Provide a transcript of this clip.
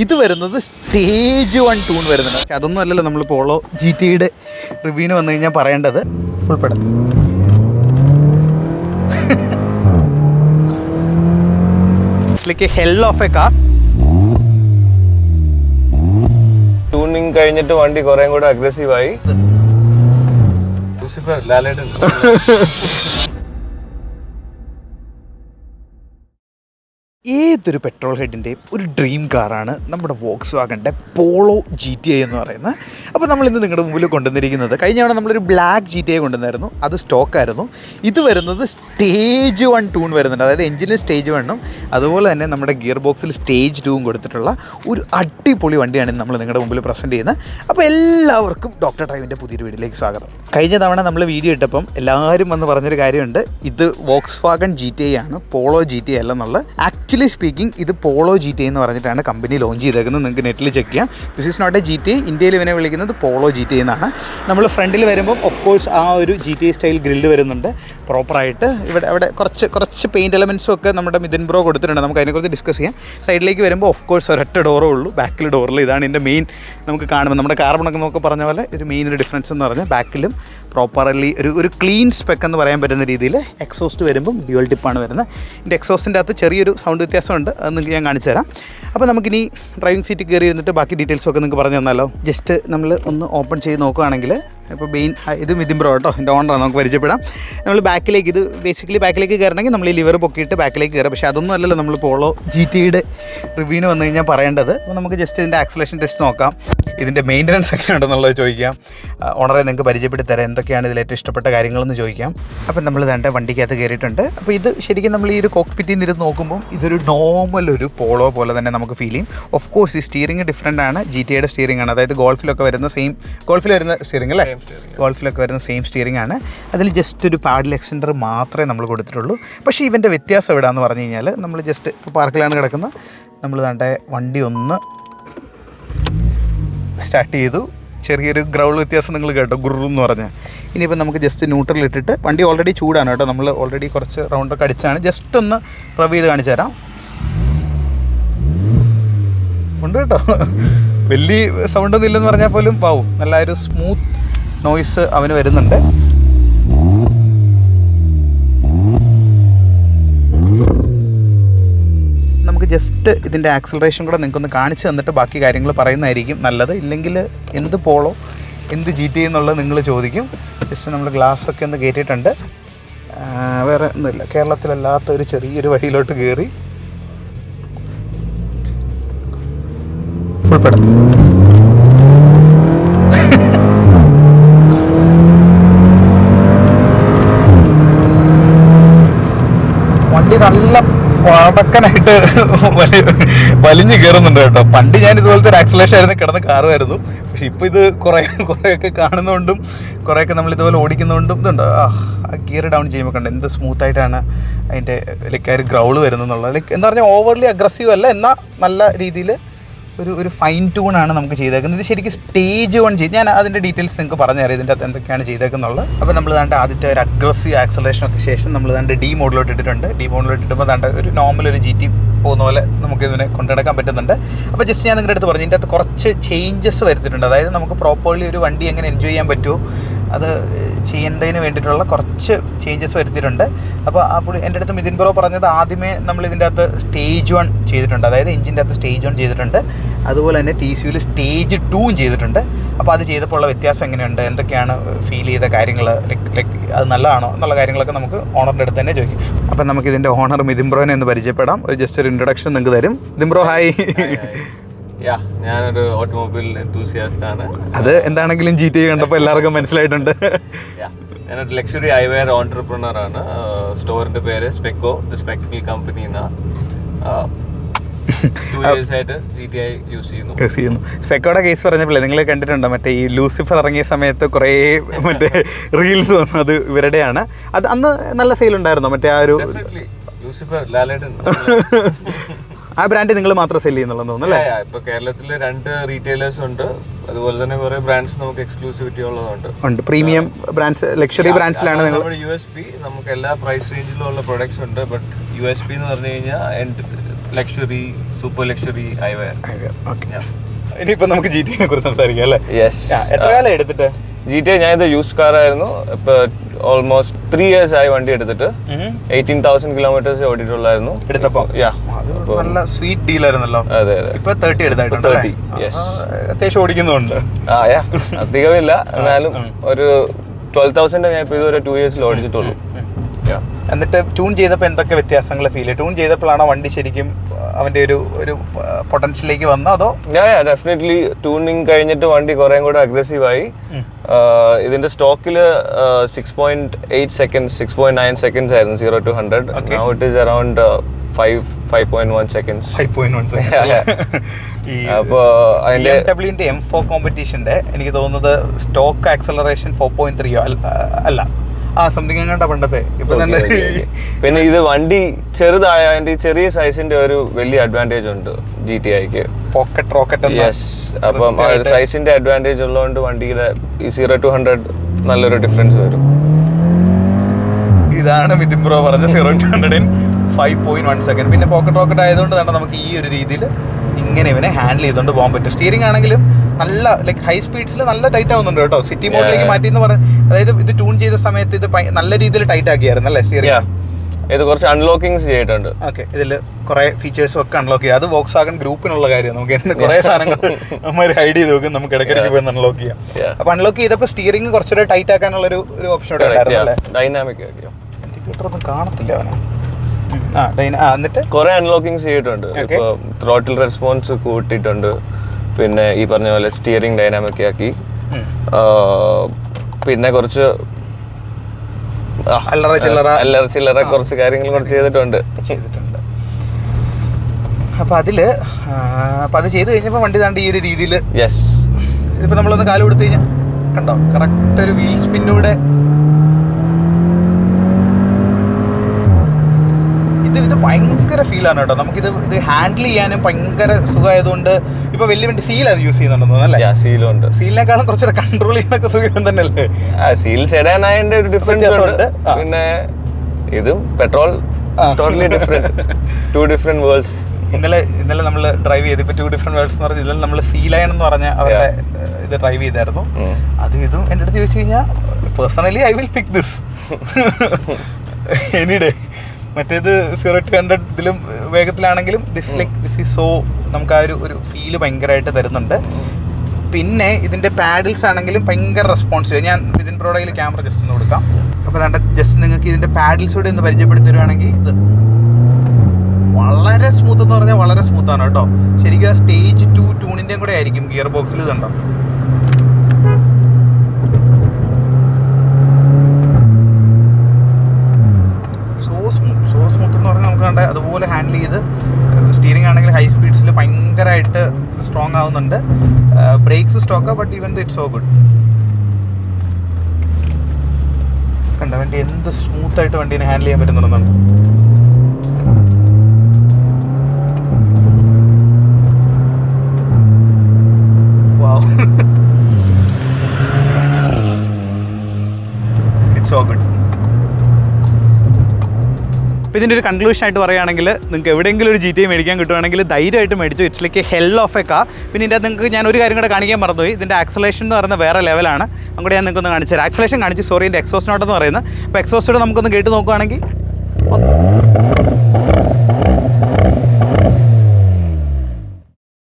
ഇത് വരുന്നത് stage one tune വരുന്നുണ്ട് പക്ഷെ അതൊന്നും അല്ലല്ലോ നമ്മൾ പോളോ ജി ടിയുടെ റിവ്യൂവിന് വന്നു കഴിഞ്ഞാൽ പറയേണ്ടത് ഉൾപ്പെടും like hell of a car tuning കഴിഞ്ഞിട്ട് വണ്ടി കുറേ കൂടെ അഗ്രസീവായി ലാലേട്ടൻ. ഏതൊരു പെട്രോൾ ഹെഡിന്റെ ഒരു ഡ്രീം കാറാണ് നമ്മുടെ വോക്സ് വാഗന്റെ പോളോ ജി ടി ഐ എന്ന് പറയുന്നത്. അപ്പോൾ നമ്മൾ ഇന്ന് നിങ്ങളുടെ മുമ്പിൽ കൊണ്ടുവന്നിരിക്കുന്നത് കഴിഞ്ഞ തവണ നമ്മളൊരു ബ്ലാക്ക് ജി ടി ഐ കൊണ്ടുവന്നായിരുന്നു. അത് സ്റ്റോക്കായിരുന്നു ഇത് വരുന്നത് സ്റ്റേജ് വൺ ടൂൺ വരുന്നുണ്ട്. അതായത് എഞ്ചിന് സ്റ്റേജ് വണ്ണും അതുപോലെ തന്നെ നമ്മുടെ ഗിയർ ബോക്സിൽ സ്റ്റേജ് ടൂവും കൊടുത്തിട്ടുള്ള ഒരു അടിപൊളി വണ്ടിയാണ് നമ്മൾ നിങ്ങളുടെ മുമ്പിൽ പ്രസന്റ് ചെയ്യുന്നത്. അപ്പോൾ എല്ലാവർക്കും ഡോക്ടർ ഡ്രൈവിന്റെ പുതിയൊരു വീഡിയോയിലേക്ക് സ്വാഗതം. കഴിഞ്ഞ തവണ നമ്മൾ വീഡിയോ ഇട്ടപ്പം എല്ലാവരും വന്ന് പറഞ്ഞൊരു കാര്യമുണ്ട്. ഇത് Volkswagen G T I ആണ് പോളോ ജി ടി ഐ അല്ലെന്നുള്ളത് ആക്ച്വലി സ്പീക്കിംഗ് ഇത് പോളോ ജി ടി എന്ന് പറഞ്ഞിട്ടാണ് കമ്പനി ലോഞ്ച് ചെയ്തേക്കുന്നത്. നിങ്ങൾക്ക് നെറ്റിൽ ചെക്ക് ചെയ്യാം. This is not a G T ഇന്ത്യയിൽ ഇവനെ വിളിക്കുന്നത് പോളോ ജി ടി എന്നാണ്. നമ്മൾ ഫ്രണ്ടിൽ വരുമ്പോൾ ഓഫ് കോഴ്സ് ആ ഒരു ജി ടി സ്റ്റൈൽ ഗ്രില്ല് വരുന്നുണ്ട്. പ്രോപ്പറായിട്ട് ഇവിടെ അവിടെ കുറച്ച് കുറച്ച് പെയിന്റ് എലമെൻസും ഒക്കെ നമ്മുടെ മിഥുൻ ബ്രോ കൊടുത്തിട്ടുണ്ട്. നമുക്ക് അതിനെക്കുറിച്ച് ഡിസ്കസ് ചെയ്യാം. സൈഡിലേക്ക് വരുമ്പോൾ ഓഫ് കോഴ്സ് ഒരൊറ്റ ഡോറേ ഉള്ളൂ. ബാക്കിൽ ഡോറിൽ ഇതാണ് ഇതിന്റെ മെയിൻ നമുക്ക് കാണുമ്പോൾ നമ്മുടെ കാർബണൊക്കെ നമുക്ക് പറഞ്ഞ പോലെ ഒരു മെയിൻ ഒരു ഡിഫറൻസ് എന്ന് പറഞ്ഞാൽ ബാക്കിലും പ്രോപ്പർലി ഒരു ഒരു ക്ലീൻ സ്പെക്ക് എന്ന് പറയാൻ പറ്റുന്ന രീതിയിൽ എക്സോസ്റ്റ് വരുമ്പം ഡ്യുവൽ ടിപ്പാണ് വരുന്നത്. ഇതിന്റെ എക്സോസ്റ്റിന്റെ അകത്ത് ചെറിയൊരു സൗണ്ട് വ്യത്യാസമുണ്ട്. അത് നിങ്ങൾക്ക് ഞാൻ കാണിച്ചു തരാം. അപ്പോൾ നമുക്കിനി ഡ്രൈവിംഗ് സീറ്റ് കയറി ഇരുന്നിട്ട് ബാക്കി ഡീറ്റെയിൽസ് ഒക്കെ നിങ്ങൾക്ക് പറഞ്ഞു തന്നാലോ? ജസ്റ്റ് നമ്മൾ ഒന്ന് ഓപ്പൺ ചെയ്ത് നോക്കുകയാണെങ്കിൽ ഇപ്പോൾ മെയിൻ ഇത് മിഥുൻ ബ്രോ കേട്ടോ എന്റെ ഓണറാണ് നമുക്ക് പരിചയപ്പെടാം. നമ്മൾ ബാക്കിലേക്ക് ഇത് ബേസിക്കലി ബാക്കിലേക്ക് കയറണമെങ്കിൽ നമ്മൾ ഈ ലിവർ പൊക്കിയിട്ട് ബാക്കിലേക്ക് കയറാം പക്ഷേ അതൊന്നും അല്ലല്ലോ നമ്മൾ പോളോ ജി ടിയുടെ റിവ്യൂവിന് വന്നു കഴിഞ്ഞാൽ പറയേണ്ടത്. അപ്പോൾ നമുക്ക് ജസ്റ്റ് ഇതിന്റെ ആക്സലേഷൻ ടെസ്റ്റ് നോക്കാം. ഇതിന്റെ മെയിന്റനൻസ് ഒക്കെ ഉണ്ടെന്നുള്ളത് ചോദിക്കാം. ഓണറെ നിങ്ങൾക്ക് പരിചയപ്പെടുത്തി തരാം എന്തൊക്കെയാണ് ഇതിൽ ഏറ്റവും ഇഷ്ടപ്പെട്ട കാര്യങ്ങളെന്ന് ചോദിക്കാം. അപ്പം നമ്മൾ വേണ്ട വണ്ടിക്കകത്ത് കയറിയിട്ടുണ്ട്. അപ്പോൾ ഇത് ശരിക്കും നമ്മൾ ഈ ഒരു കോക്പിറ്റിൽ നിന്ന് ഇരുന്ന് നോക്കുമ്പോൾ ഇതൊരു നോർമൽ ഒരു പോളോ പോലെ തന്നെ നമുക്ക് ഫീൽ ചെയ്യും. ഓഫ് കോഴ്സ് ഈ സ്റ്റിയറിംഗ് ഡിഫറെന്റ് ആണ്. ജി ടി ഐയുടെ സ്റ്റിയറിംഗ് ആണ്. അതായത് ഗോൾഫിലൊക്കെ വരുന്ന സെയിം ഗോൾഫിൽ വരുന്ന സ്റ്റിയറിംഗ് അല്ലേ? ഗോൾഫിലൊക്കെ വരുന്ന സെയിം സ്റ്റിയറിംഗ് ആണ്. അതിൽ ജസ്റ്റ് ഒരു പാഡിൽ എക്സ്റ്റൻഡർ മാത്രമേ നമ്മൾ കൊടുത്തിട്ടുള്ളൂ. പക്ഷേ ഇവന്റെ വ്യത്യാസം എവിടെയാണെന്ന് പറഞ്ഞു കഴിഞ്ഞാൽ നമ്മൾ ജസ്റ്റ് ഇപ്പോൾ പാർക്കിലാണ് കിടക്കുന്നത് നമ്മൾ വേണ്ട വണ്ടി ഒന്ന് സ്റ്റാർട്ട് ചെയ്തു. ചെറിയൊരു ഗ്രൗൾ വ്യത്യാസം നിങ്ങൾ കേട്ടോ ഗുറു എന്ന് പറഞ്ഞാൽ ഇനിയിപ്പോൾ നമുക്ക് ജസ്റ്റ് ന്യൂട്രൽ ഇട്ടിട്ട് വണ്ടി ഓൾറെഡി ചൂടാണ് കേട്ടോ. നമ്മൾ ഓൾറെഡി കുറച്ച് റൗണ്ടൊക്കെ അടിച്ചാണ്. ജസ്റ്റ് ഒന്ന് റവ് ചെയ്ത് കാണിച്ചു തരാം. ഉണ്ട് കേട്ടോ. വലിയ സൗണ്ടൊന്നും ഇല്ലെന്ന് പറഞ്ഞാൽ പോലും പാവും നല്ല ഒരു സ്മൂത്ത് നോയ്സ് അവന് വരുന്നുണ്ട്. നമുക്ക് ജസ്റ്റ് ഇതിന്റെ ആക്സലറേഷൻ കൂടെ നിങ്ങൾക്കൊന്ന് കാണിച്ചു തന്നിട്ട് ബാക്കി കാര്യങ്ങൾ പറയുന്നതായിരിക്കും നല്ലത്. ഇല്ലെങ്കിൽ എന്ത് പോളോ എന്ത് ജി ടി എന്നുള്ളത് നിങ്ങൾ ചോദിക്കും. ജസ്റ്റ് നമ്മൾ ഗ്ലാസ് ഒക്കെ ഒന്ന് കയറ്റിയിട്ടുണ്ട് വേറെ ഒന്നുമില്ല. കേരളത്തിലല്ലാത്ത ഒരു ചെറിയൊരു വഴിയിലോട്ട് കയറി ഉൾപ്പെടും വണ്ടി നല്ല പടക്കനായിട്ട് വലി വലിഞ്ഞു കയറുന്നുണ്ട് കേട്ടോ. പണ്ട് ഞാൻ ഇതുപോലത്തെ ഒരു ആക്സലേഷൻ ആയിരുന്നു കിടന്ന് കാറുമായിരുന്നു. പക്ഷെ ഇപ്പൊ ഇത് കുറേ കുറേയൊക്കെ കാണുന്നതുകൊണ്ടും കുറേയൊക്കെ നമ്മൾ ഇതുപോലെ ഓടിക്കുന്നതുകൊണ്ടും ഇതുണ്ട്. ആ ഗിയർ ഡൗൺ ചെയ്യുമ്പോൾ കണ്ട് എന്ത് സ്മൂത്തായിട്ടാണ് അതിന്റെ ലൈക്ക് ആ ഒരു ഗ്രൗൾ വരുന്നതെന്നുള്ളത് ലൈക്ക് എന്താ പറഞ്ഞാൽ ഓവർലി അഗ്രസീവ് അല്ല എന്നാൽ നല്ല രീതിയിൽ ഒരു ഒരു ഫൈൻ ട്യൂണാണ് നമുക്ക് ചെയ്തേക്കുന്നത്. ഇത് ശരിക്കും സ്റ്റേജ് വൺ ചെയ്ത് ഞാൻ അതിന്റെ ഡീറ്റെയിൽസ് നിങ്ങൾക്ക് പറഞ്ഞു തരാം ഇതിന്റെ അകത്ത് എന്തൊക്കെയാണ് ചെയ്തേക്കുന്നുള്ളത്. അപ്പോൾ നമ്മൾ ദാണ്ട് ആദ്യത്തെ ഒരു അഗ്രസീവ് ആക്സലേഷനൊക്കെ ശേഷം നമ്മൾ ദാണ്ട് ഡി മോഡിലോട്ട് ഇട്ടിട്ടുണ്ട്. ഡി മോഡിലോട്ട് ഇട്ടുമ്പോൾ ദാണ്ട് ഒരു നോർമൽ ഒരു ജി ടി പോകുന്ന പോലെ നമുക്ക് ഇതിനെ കൊണ്ടുനടക്കാൻ പറ്റുന്നുണ്ട്. അപ്പോൾ ജസ്റ്റ് ഞാൻ നിങ്ങളുടെ അടുത്ത് പറഞ്ഞു. ഇതിന്റെ അകത്ത് കുറച്ച് ചേഞ്ചസ് വരുത്തിയിട്ടുണ്ട്. അതായത് നമുക്ക് പ്രോപ്പർലി ഒരു വണ്ടി എങ്ങനെ എൻജോയ് ചെയ്യാൻ പറ്റുമോ അത് ചെയ്യേണ്ടതിന് വേണ്ടിയിട്ടുള്ള കുറച്ച് ചേഞ്ചസ് വരുത്തിയിട്ടുണ്ട്. അപ്പോൾ ആ പുള്ളി എന്റെ അടുത്ത് മിഥിൻ ബ്രോ പറഞ്ഞത് ആദ്യമേ നമ്മൾ ഇതിന്റെ അകത്ത് സ്റ്റേജ് വൺ ചെയ്തിട്ടുണ്ട്. അതായത് എഞ്ചിന്റെ അകത്ത് സ്റ്റേജ് വൺ ചെയ്തിട്ടുണ്ട്. അതുപോലെ തന്നെ ടി സിയിൽ സ്റ്റേജ് ടൂവും ചെയ്തിട്ടുണ്ട്. അപ്പോൾ അത് ചെയ്തപ്പോൾ ഉള്ള വ്യത്യാസം എങ്ങനെയുണ്ട്? എന്തൊക്കെയാണ് ഫീൽ ചെയ്ത കാര്യങ്ങൾ? ലൈക്ക് ലൈക്ക് അത് നല്ലതാണോ? എന്നുള്ള കാര്യങ്ങളൊക്കെ നമുക്ക് ഓണറിന്റെ അടുത്ത് തന്നെ ചോദിക്കും. അപ്പം നമുക്ക് ഇതിന്റെ ഓണർ മിഥിൻ ബ്രോനെ ഒന്ന് പരിചയപ്പെടാം. ഒരു ജസ്റ്റ് ഒരു ഇൻട്രൊഡക്ഷൻ നിങ്ങൾക്ക് തരും. മിഥിൻ ബ്രോ ഹായ് ഞാനൊരു ഓട്ടോമൊബൈൽ എന്തൂസിയാസ്റ്റ് ആണ്. അത് എന്താണെങ്കിലും ജി ടി കണ്ടപ്പോൾ എല്ലാവർക്കും മനസ്സിലായിട്ടുണ്ട്. ഞാനൊരു ലക്ഷറി ഐവെയർ ഓൺടർപ്രണർ ആണ്. സ്റ്റോറിന്റെ പേര് Specko the spectacle company use ചെയ്യുന്നു. സ്പെക്കോടെ കേസ് പറഞ്ഞപ്പോഴേ നിങ്ങൾ കണ്ടിട്ടുണ്ടോ? മറ്റേ ഈ ലൂസിഫർ ഇറങ്ങിയ സമയത്ത് കുറേ മറ്റേ റീൽസ് വന്നു. അത് ഇവരുടെയാണ്. അത് അന്ന് നല്ല സെയിൽ ഉണ്ടായിരുന്നോ? മറ്റേ ആ ഒരു. ലൂസിഫർ ലാലേട്ടൻ. ആ ബ്രാൻഡ് നിങ്ങൾ മാത്രം സെൽ ചെയ്യുന്നുള്ളൂ തോന്നുന്നു അല്ലേ. ഇപ്പൊ കേരളത്തിൽ രണ്ട് റീറ്റെയിലേഴ്സ് ഉണ്ട്. അതുപോലെ തന്നെ കുറെ ബ്രാൻഡ്സ് നമുക്ക് എക്സ്ക്ലൂസിവിറ്റി ഉള്ളതുണ്ട്. ഉണ്ട്. പ്രീമിയം ബ്രാൻഡ്സ് ലക്ഷറി ബ്രാൻഡ്സിലാണ് നിങ്ങൾ യു എസ് പി നമുക്ക് എല്ലാ പ്രൈസ് റേഞ്ചിലും ഉള്ള പ്രൊഡക്ട്സ് ഉണ്ട്. ബട്ട് യു എസ് പി എന്ന് പറഞ്ഞു കഴിഞ്ഞാൽ luxury super luxury eyewear okay ഇനിയിപ്പോൾ നമുക്ക് ജി ടി കുറിച്ച് സംസാരിക്കാം അല്ലേ? എത്ര കാലം എടുത്തിട്ട്? ജി ടി ഞാൻ ഇത് യൂസ് കാറായിരുന്നു ഇപ്പൊ ഓൾമോസ്റ്റ് ത്രീ ഇയേഴ്സ് ആയി വണ്ടി എടുത്തിട്ട്. എയ്റ്റീൻ തൗസൻഡ് കിലോമീറ്റേഴ്സ് ഓടിയിട്ടുള്ളായിരുന്നു. നല്ല സ്വീറ്റ് ഡീലായിരുന്നല്ലോ അതെ അതെ ഇപ്പൊ തേർട്ടി എടുത്തായിട്ടുണ്ട് ഇപ്പൊ 30, yes. ആ, അത്യാവശ്യം ഓടിക്കുന്നുണ്ട്. ആ യാ അധികമില്ല എന്നാലും ഒരു ട്വൽവ് തൗസൻഡ് ഞാൻ ഇപ്പൊ ഇതുവരെ ടു ഇയേഴ്സിൽ ഓടിച്ചിട്ടുള്ളൂ. എന്നിട്ട് ട്യൂൺ ചെയ്തപ്പോൾ എന്തൊക്കെ വ്യത്യാസങ്ങൾ ഫീൽ ട്യൂൺ ചെയ്തപ്പോഴാണ് വണ്ടി ശരിക്കും അവന്റെ ഒരു ഒരു പൊട്ടൻഷ്യലിലേക്ക് വന്നോ അതോ? ഡെഫിനറ്റ്ലി ട്യൂണിങ് കഴിഞ്ഞിട്ട് വണ്ടി കുറേ കൂടെ അഗ്രസീവ് ആയി. ഇതിന്റെ സ്റ്റോക്കിൽ six point eight second six point nine seconds ആയിരുന്നു zero to hundred now it is around five five point one seconds five point one ഈ അപ്പോൾ അതിന്റെ ഡബ്ല്യുവിന്റെ എം ഫോർ കോമ്പറ്റീഷന്റെ എനിക്ക് തോന്നുന്നത് സ്റ്റോക്ക് ആക്സലറേഷൻ ഫോർ പോയിന്റ് ത്രീയോ അല്ല ആ സംതിങ് കണ്ട പണ്ടത്തെ. ഇപ്പൊ തന്നെ. പിന്നെ ഇത് വണ്ടി ചെറുതായ ചെറിയ സൈസിന്റെ ഒരു വലിയ അഡ്വാന്റേജ് ഉണ്ട് ജി ടി ഐക്ക് പോക്കറ്റ് റോക്കറ്റ് യെസ് അപ്പം ആ ഒരു സൈസിന്റെ അഡ്വാന്റേജ് ഉള്ളതുകൊണ്ട് വണ്ടിയുടെ ഈ സീറോ ടു ഹൺഡ്രഡ് നല്ലൊരു ഡിഫറൻസ് വരും. ഇതാണ് മിഥുൻ ബ്രോ പറഞ്ഞ zero to hundred five point one second പിന്നെ പോക്കറ്റ് റോക്കറ്റ് ആയതുകൊണ്ട് തന്നെ നമുക്ക് ഈ ഒരു രീതിയിൽ ഇങ്ങനെ ഇവനെ ഹാൻഡിൽ ചെയ്തുകൊണ്ട് പോകാൻ പറ്റും. സ്റ്റിയറിംഗ് ആണെങ്കിലും നല്ല ലൈക്ക് ഹൈ സ്പീഡ്സിൽ നല്ല ടൈറ്റ് ആവുന്നുണ്ട് കേട്ടോ. സിറ്റി മോഡിലേക്ക് മാറ്റി എന്ന് പറഞ്ഞ അതായത് ഇത് ട്യൂൺ ചെയ്ത സമയത്ത് ഇത് നല്ല രീതിയിൽ ടൈറ്റ് ആക്കിയായിരുന്നു അല്ലേ. സ്റ്റിയറിംഗ് ഇത് കുറച്ച് അൺലോക്കിങ്സ് ചെയ്തിട്ടുണ്ട്. ഓക്കെ ഇതിൽ കുറെ ഫീച്ചേഴ്സ് ഒക്കെ അൺലോക്ക് ചെയ്യാം. അത് വോക്സ് ആകൻ ഗ്രൂപ്പിനുള്ള കാര്യം നമുക്ക് എന്ത് കുറെ സാധനങ്ങൾ നമ്മൾ ഹൈഡ് ചെയ്ത് വെക്കും. നമുക്ക് ഇടയ്ക്കിടയ്ക്ക് പോയി അൺലോക്ക് ചെയ്യാം. അപ്പൊ അൺലോക്ക് ചെയ്തപ്പോൾ സ്റ്റിയറിംഗ് കുറച്ചുകൂടെ ടൈറ്റ് ആക്കാനുള്ള ഒരു ഓപ്ഷൻ ഇവിടെ ഉണ്ടായിരുന്നു അല്ലേ ഡൈനാമിക് ഇൻഡിക്കേറ്റർ ഒന്നും കാണത്തില്ല അവനെ. എന്നിട്ട്? കുറെ അൺലോക്കിംഗ് ചെയ്തിട്ടുണ്ട്. ഇപ്പൊ ത്രോട്ടിൽ റെസ്പോൺസ് കൂട്ടിയിട്ടുണ്ട്. പിന്നെ ഈ പറഞ്ഞ പോലെ സ്റ്റിയറിംഗ് ഡൈനാമിക് ആക്കി. പിന്നെ കുറച്ച് അല്ലറ ചില്ലറ. അല്ലറ ചില്ലറ കുറച്ച് കാര്യങ്ങൾ കുറച്ച് ചെയ്തിട്ടുണ്ട്. ചെയ്തിട്ടുണ്ട്. അപ്പൊ അതിൽ അപ്പൊ അത് ചെയ്ത് കഴിഞ്ഞപ്പോ വണ്ടി താണ്ട് ഈ ഒരു രീതിയിൽ യെസ് ഇതിപ്പോ നമ്മളൊന്ന് കാലം കൊടുത്തു കഴിഞ്ഞാൽ കണ്ടോ? കറക്റ്റ് ഒരു വീൽ സ്പിന്നൂടെ ഇത് ഇത് ഭയങ്കര ഫീലാണ് കേട്ടോ. നമുക്കിത് ഇത് ഹാൻഡിൽ ചെയ്യാനും ഭയങ്കര സുഖമായതുകൊണ്ട് ഇപ്പൊ വലിയ വണ്ടി സീൽ അത് യൂസ് ചെയ്യുന്നുണ്ടെന്ന് അല്ലേ? സീലുണ്ട് സീലിനേക്കാളും കുറച്ചുകൂടെ കൺട്രോൾ ചെയ്യാനൊക്കെ സുഖം തന്നെയല്ലേ? സീൽ സെഡാനായതിന്റെ ഒരു ഡിഫറൻസ് ഉണ്ട്. പിന്നെ ഇതും petrol totally different two different worlds ഇന്നലെ ഇന്നലെ നമ്മൾ ഡ്രൈവ് ചെയ്ത് ഇപ്പൊ ടു ഡിഫറെന്റ് വേൾഡ്സ് എന്ന് പറഞ്ഞാൽ ഇന്നലെ നമ്മൾ സീ ലയൺ എന്ന് പറഞ്ഞ അവരുടെ ഇത് ഡ്രൈവ് ചെയ്തായിരുന്നു. അത് ഇതും എന്റെ അടുത്ത് ചോദിച്ചു കഴിഞ്ഞാൽ personally I will pick this any day മറ്റേത് സീറോ ടു ഹൺഡ്രഡ് ഇതിലും വേഗത്തിലാണെങ്കിലും this like this is so നമുക്ക് ആ ഒരു ഒരു ഫീൽ ഭയങ്കരമായിട്ട് തരുന്നുണ്ട്. പിന്നെ ഇതിന്റെ പാഡിൽസ് ആണെങ്കിലും ഭയങ്കര റെസ്പോൺസീവ് ഞാൻ ഇതിൻ പ്രോഡക്റ്റിൽ ക്യാമറ ജസ്റ്റ് ഒന്ന് കൊടുക്കാം. അപ്പോൾ അതാണ്ട് ജസ്റ്റ് നിങ്ങൾക്ക് ഇതിന്റെ പാഡിൽസ് കൂടി ഒന്ന് പരിചയപ്പെടുത്തി തരുവാണെങ്കിൽ ഇത് വളരെ സ്മൂത്ത് എന്ന് പറഞ്ഞാൽ വളരെ സ്മൂത്താണ് കേട്ടോ. ശരിക്കും ആ സ്റ്റേജ് ടു ട്യൂണിന്റെയും കൂടെ ആയിരിക്കും ഗിയർ ബോക്സിൽ ഇതുണ്ടോ സോ സ്മൂത്ത് സോ നമുക്ക് കണ്ട അതുപോലെ ഹാൻഡിൽ ചെയ്ത് സ്റ്റിയറിംഗ് ആണെങ്കിൽ ഹൈ സ്പീഡ്സിൽ ഭയങ്കരമായിട്ട് സ്ട്രോങ് ആവുന്നുണ്ട്. Brakes stock but even it so good കണ്ട വണ്ടി എന്ത് സ്മൂത്ത് ആയിട്ട് വണ്ടീനെ ഹാൻഡിൽ ചെയ്യാൻ പറ്റുന്നുണ്ടെന്നുണ്ട് ഇതിന്റെ ഒരു കൺക്ലൂഷൻ ആയിട്ട് പറയുകയാണെങ്കിൽ നിങ്ങൾക്ക് എവിടെയെങ്കിലും ഒരു ജി ടി മേടിക്കാൻ കിട്ടുവാണെങ്കിൽ ധൈര്യമായിട്ട് മേടിച്ചു. It's like hell of a car പിന്നെ ഇതിന്റെ നിങ്ങൾക്ക് ഞാൻ ഒരു കാര്യം കൂടെ കാണിക്കാൻ മറന്നുപോയി. ഇതിന്റെ ആക്സലേഷൻ എന്ന് പറയുന്നത് വേറെ ലെവലാണ് അങ്ങോട്ട് ഞാൻ നിങ്ങൾക്കൊന്ന് കാണിച്ചു തരാം ആക്സലേഷൻ കാണിച്ചു. സോറി ഇതിന്റെ എക്സോസ് നോട്ടെന്ന് പറയുന്നത്. അപ്പോൾ എക്സോസ്റ്റോട് നമുക്കൊന്ന് കേട്ട് നോക്കുകയാണെങ്കിൽ